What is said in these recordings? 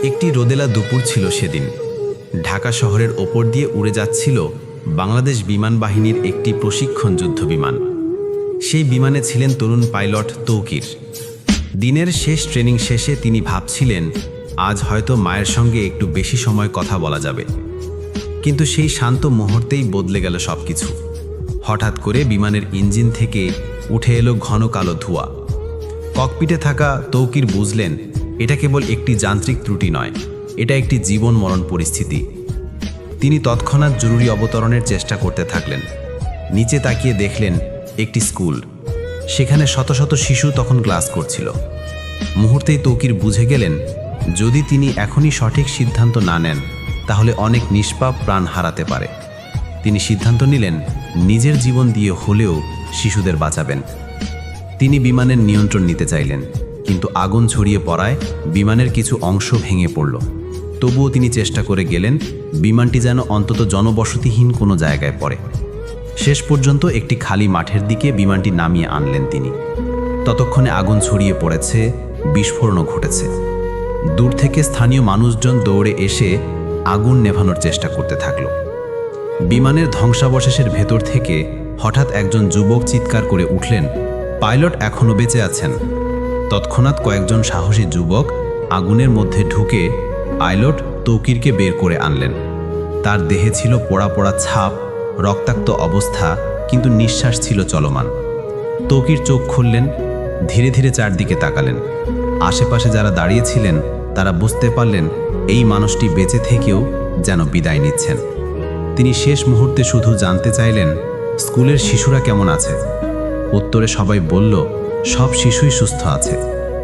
একটি রোদেলা দুপুর ছিল সেদিন। ঢাকা শহরের ওপর দিয়ে উড়ে যাচ্ছিল বাংলাদেশ বিমান বাহিনীর একটি প্রশিক্ষণ যুদ্ধ বিমান। সেই বিমানে ছিলেন তরুণ পাইলট তৌকির। দিনের শেষ ট্রেনিং শেষে তিনি ভাবছিলেন, আজ হয়তো মায়ের সঙ্গে একটু বেশি সময় কথা বলা যাবে। কিন্তু সেই শান্ত মুহূর্তেই বদলে গেল সব কিছু হঠাৎ করে বিমানের ইঞ্জিন থেকে উঠে এলো ঘন কালো ধোঁয়া। ককপিটে থাকা তৌকির বুঝলেন এটা কেবল একটি যান্ত্রিক ত্রুটি নয়, এটা একটি জীবন মরণ পরিস্থিতি। তিনি তৎক্ষণাৎ জরুরি অবতরণের চেষ্টা করতে থাকলেন। নিচে তাকিয়ে দেখলেন একটি স্কুল। সেখানে শত শত শিশু তখন ক্লাস করছিল। মুহূর্তেই তৌকির বুঝে গেলেন, যদি তিনি এখনই সঠিক সিদ্ধান্ত না নেন, তাহলে অনেক নিষ্পাপ প্রাণ হারাতে পারে। তিনি সিদ্ধান্ত নিলেন, নিজের জীবন দিয়ে হলেও শিশুদের বাঁচাবেন। তিনি বিমানের নিয়ন্ত্রণ নিতে চাইলেন। কিন্তু আগুন ছড়িয়ে পড়ায় বিমানের কিছু অংশ ভেঙে পড়ল। তবুও তিনি চেষ্টা করে গেলেন, বিমানটি যেন অন্তত জনবসতিহীন কোনো জায়গায় পড়ে। শেষ পর্যন্ত একটি খালি মাঠের দিকে বিমানটি নামিয়ে আনলেন তিনি। ততক্ষণে আগুন ছড়িয়ে পড়েছে, বিস্ফোরণও ঘটেছে। দূর থেকে স্থানীয় মানুষজন দৌড়ে এসে আগুন নেভানোর চেষ্টা করতে থাকল। বিমানের ধ্বংসাবশেষের ভেতর থেকে হঠাৎ একজন যুবক চিৎকার করে উঠলেন, পাইলট এখনও বেঁচে আছেন। তৎক্ষণাৎ কয়েকজন সাহসী যুবক আগুনের মধ্যে ঢুকে আইলট তৌকিরকে বের করে আনলেন। তার দেহে ছিল পোড়া পোড়া ছাপ, রক্তাক্ত অবস্থা, কিন্তু নিঃশ্বাস ছিল চলমান। তৌকির চোখ খুললেন, ধীরে ধীরে চারদিকে তাকালেন। আশেপাশে যারা দাঁড়িয়েছিলেন, তারা বুঝতে পারলেন, এই মানুষটি বেঁচে থেকেও যেন বিদায় নিচ্ছেন। তিনি শেষ মুহূর্তে শুধু জানতে চাইলেন, স্কুলের শিশুরা কেমন আছে? উত্তরে সবাই বলল সব শিশুই সুস্থ আছে,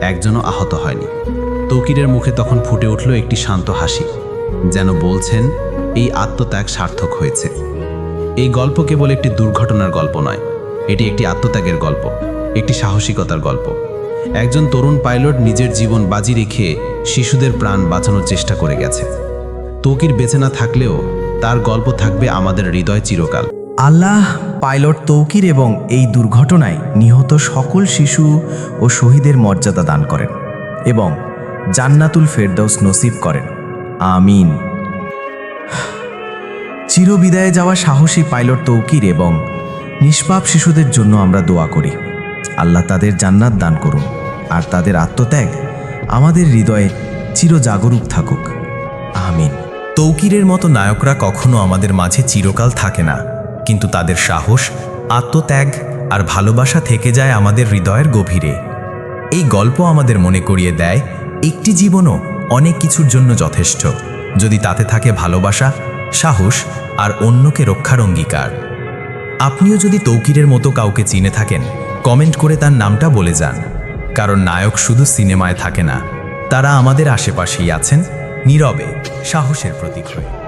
একজনও আহত হয়নি। তৌকিরের মুখে তখন ফুটে উঠল একটি শান্ত হাসি, যেন বলছেন, এই আত্মত্যাগ সার্থক হয়েছে। এই গল্প কেবল একটি দুর্ঘটনার গল্প নয়, এটি একটি আত্মত্যাগের গল্প, একটি সাহসিকতার গল্প। একজন তরুণ পাইলট নিজের জীবন বাজি রেখে শিশুদের প্রাণ বাঁচানোর চেষ্টা করে গেছে। তৌকির বেঁচে না থাকলেও তার গল্প থাকবে আমাদের হৃদয় চিরকাল। আল্লাহ, পাইলট তৌকির এবং এই দুর্ঘটনায় নিহত সকল শিশু ও শহীদের মর্যাদা দান করেন এবং জান্নাতুল ফেরদৌস নসিব করেন। আমিন। চিরবিদায়ে যাওয়া সাহসী পাইলট তৌকির এবং নিষ্পাপ শিশুদের জন্য আমরা দোয়া করি। আল্লাহ তাদের জান্নাত দান করুন আর তাদের আত্মত্যাগ আমাদের হৃদয়ে চিরজাগরুক থাকুক। আমিন। তৌকিরের মতো নায়করা কখনো আমাদের মাঝে চিরকাল থাকে না। কিন্তু তাদের সাহস, আত্মত্যাগ আর ভালোবাসা থেকে যায় আমাদের হৃদয়ের গভীরে। এই গল্প আমাদের মনে করিয়ে দেয়, একটি জীবনও অনেক কিছুর জন্য যথেষ্ট। যদি তাতে থাকে ভালোবাসা, সাহস আর অন্যকে রক্ষার অঙ্গীকার। আপনিও যদি তৌকিরের মতো কাউকে চিনে থাকেন, কমেন্ট করে তার নামটা বলে যান। কারণ নায়ক শুধু সিনেমায় থাকে না, তারা আমাদের আশেপাশেই আছেন, নীরবে, সাহসের প্রতীক হয়ে।